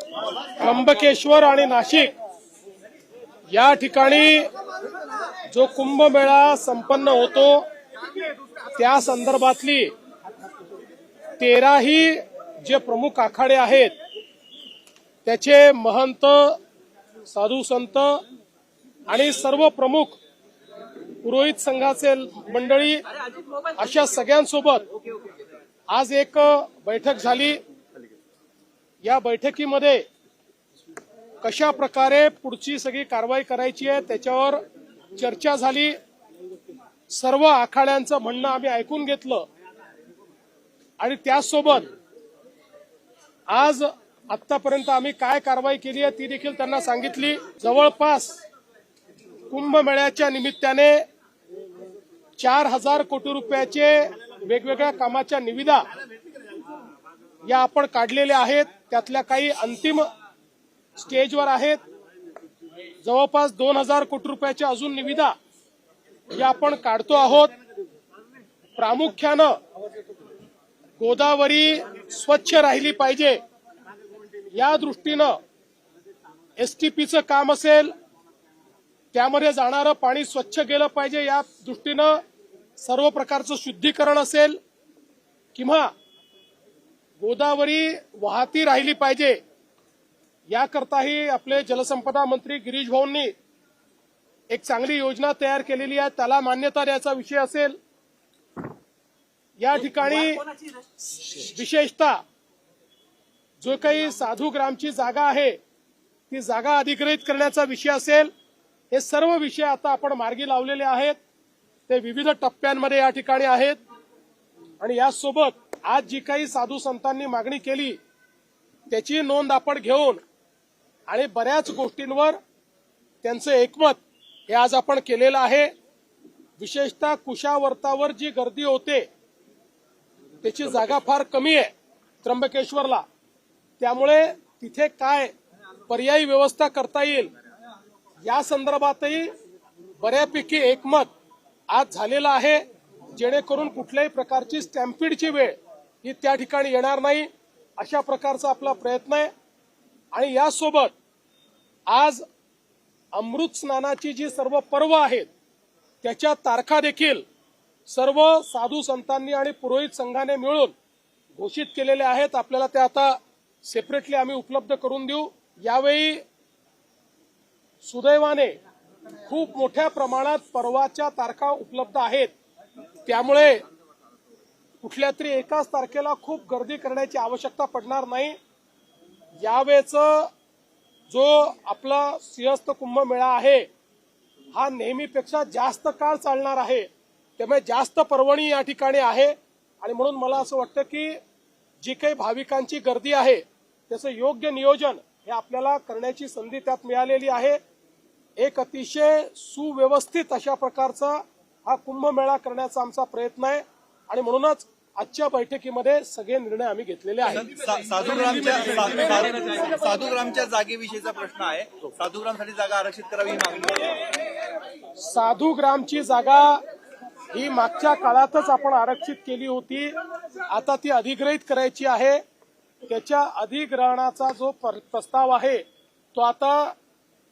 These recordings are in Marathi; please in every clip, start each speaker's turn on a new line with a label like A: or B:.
A: त्र्यंबकेश्वर आणि नाशिक या ठिकाणी जो कुंभमेळा संपन्न होतो त्या संदर्भातली तेराही जे प्रमुख आखाडे आहेत त्याचे महंत साधू संत आणि सर्व प्रमुख पुरोहित संघाचे मंडळी अशा सगळ्यांसोबत आज एक बैठक झाली. या बैठकीमध्ये कशा प्रकारे पुढची सगळी कारवाई करायची आहे त्याच्यावर चर्चा झाली. सर्व आखाड्यांचं म्हणणं आम्ही ऐकून घेतलं. आणि त्याचसोबत आज आतापर्यंत आम्ही काय कारवाई केली आहे ती देखील त्यांना सांगितली. जवळपास कुंभमेळ्याच्या निमित्ताने चार हजार कोटी रुपयाचे वेगवेगळ्या कामाच्या निविदा या आपण काढलेल्या आहेत. त्यातल्या काही अंतिम स्टेजवर आहेत. जवळपास दोन हजार कोटी रुपयाच्या अजून निविदा या आपण काढतो आहोत. प्रामुख्यानं गोदावरी स्वच्छ राहिली पाहिजे. या दृष्टीनं एसटीपीचं काम असेल त्यामध्ये जाणारं पाणी स्वच्छ गेलं पाहिजे या दृष्टीनं सर्व प्रकारचं शुद्धीकरण असेल. किंवा गोदावरी वाहती राहिली पाहिजे. याकरताही आपले जलसंपदा मंत्री गिरीश भाऊंनी एक चांगली योजना तयार केलेली आहे. त्याला मान्यता द्यायचा विषय असेल. या ठिकाणी विशेषतः जो काही साधू ग्रामची जागा आहे ती जागा अधिग्रहित करण्याचा विषय असेल. हे सर्व विषय आता आपण मार्गी लावलेले आहेत. ते विविध टप्प्यांमध्ये या ठिकाणी आहेत. आणि यासोबत आज जी काही साधू संतांनी मागणी केली त्याची नोंद आपण घेऊन आणि बऱ्याच गोष्टींवर त्यांचं एकमत हे आज आपण केलेलं आहे. विशेषतः कुशावर्तावर जी गर्दी होते त्याची जागा फार कमी आहे त्र्यंबकेश्वरला. त्यामुळे तिथे काय पर्यायी व्यवस्था करता येईल या संदर्भातही बऱ्यापैकी एकमत आज झालेलं आहे. जेणेकरून कुठल्याही प्रकारची स्टॅम्पिडची वेळ ही त्या ठिकाणी येणार नाही अशा प्रकारचा आपला प्रयत्न आहे. आणि यासोबत आज अमृत स्नानाची जी सर्व पर्व आहेत त्याच्या तारखा देखील सर्व साधू संतांनी आणि पुरोहित संघाने मिळून घोषित केलेल्या आहेत. आपल्याला त्या आता सेपरेटली आम्ही उपलब्ध करून देऊ. यावेळी सुदैवाने खूप मोठ्या प्रमाणात पर्वाच्या तारखा उपलब्ध आहेत. त्यामुळे कुठल्या तरी एकाच तारखेला खूप गर्दी करण्याची आवश्यकता पडणार नाही. यावेळेचं जो आपला सिंहस्थ कुंभमेळा आहे हा नेहमीपेक्षा जास्त काळ चालणार आहे. त्यामुळे जास्त पर्वणी या ठिकाणी आहे. आणि म्हणून मला असं वाटतं की जी काही भाविकांची गर्दी आहे त्याचं योग्य नियोजन हे आपल्याला करण्याची संधी त्यात मिळालेली आहे. एक अतिशय सुव्यवस्थित अशा प्रकारचा हा कुंभमेळा करण्याचा आमचा प्रयत्न आहे. आणि म्हणूनच आजच्या बैठकीमध्ये सगळे निर्णय आम्ही घेतलेले आहेत.
B: साधूग्रामच्या साधूग्रामच्या जागेविषयीचा प्रश्न आहे. साधूग्रामसाठी जागा आरक्षित करावी ही मागणी आहे.
A: साधू ग्रामची जागा ही मागच्या काळातच आपण आरक्षित केली होती. आता ती अधिग्रहित करायची आहे. त्याच्या अधिग्रहणाचा जो पर- प्रस्ताव आहे तो आता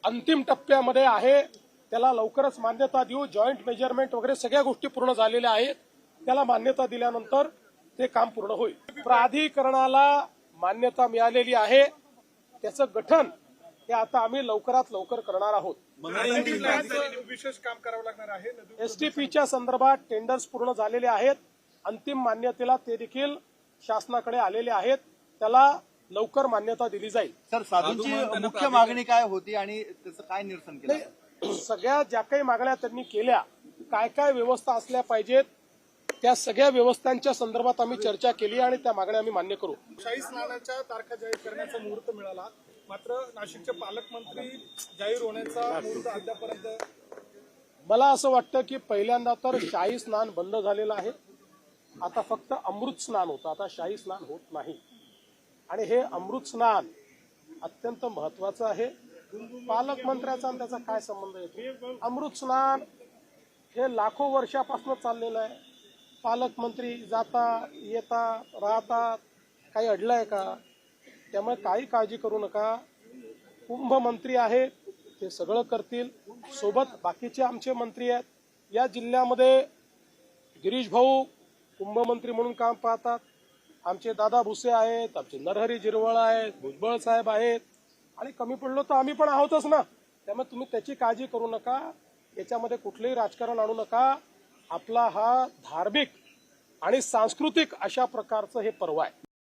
A: अंतिम टप्प्यामध्ये आहे. त्याला लवकरच मान्यता देऊ. जॉईंट मेजरमेंट वगैरे सगळ्या गोष्टी पूर्ण झालेल्या आहेत. त्याला मान्यता दिल्यानंतर ते काम पूर्ण होईल. प्राधिकरणाला मान्यता मिळालेली आहे. त्याचं गठन हे आता आम्ही लवकरात लवकर करणार आहोत.
C: विशेष काम करावं लागणार आहे.
A: एसटीपीच्या संदर्भात टेंडर्स पूर्ण झालेले आहेत. अंतिम मान्यतेला ते देखील शासनाकडे आलेले आहेत. त्याला लवकर मान्यता दिली जाईल.
B: सर साधूंची मुख्य मागणी काय होती आणि त्याचं काय निरसन केलं?
A: सगळ्या ज्या काही मागण्या त्यांनी केल्या काय काय व्यवस्था असल्या पाहिजेत त्या सगळ्या व्यवस्थांच्या संदर्भात आम्ही चर्चा केली आणि त्या मागण्या आम्ही मान्य करू.
C: शाही स्नानाच्या तारखा जाहीर करण्याचा मुहूर्त मिळाला. मात्र नाशिकचे पालकमंत्री जाहीर होण्याचा मुहूर्त अद्यापर्यंत
A: मला असं वाटतं की पहिल्यांदा तर शाही स्नान बंद झालेलं आहे. आता फक्त अमृत स्नान होतं. आता शाही स्नान होत नाही. आणि हे अमृत स्नान अत्यंत महत्वाचं आहे. पालकमंत्र्याचा आणि त्याचा काय संबंध येतो अमृत स्नान हे लाखो वर्षापासून चाललेलं आहे. पालकमंत्री जाता येता राहतात काही अडलंय का? त्यामुळे काही काळजी करू नका. कुंभमंत्री आहेत ते सगळं करतील. सोबत बाकीचे आमचे मंत्री आहेत. या जिल्ह्यामध्ये गिरीश भाऊ कुंभमंत्री म्हणून काम पाहतात. आमचे दादा भुसे आहेत आमचे नरहरी जिरवळ आहेत भुजबळ साहेब आहेत. आणि कमी पडलो तर आम्ही पण आहोतच ना. त्यामुळे तुम्ही त्याची काळजी करू नका. याच्यामध्ये कुठलंही राजकारण आणू नका. आपला हा धार्मिक आणि सांस्कृतिक अशा प्रकारचं हे पर्व आहे.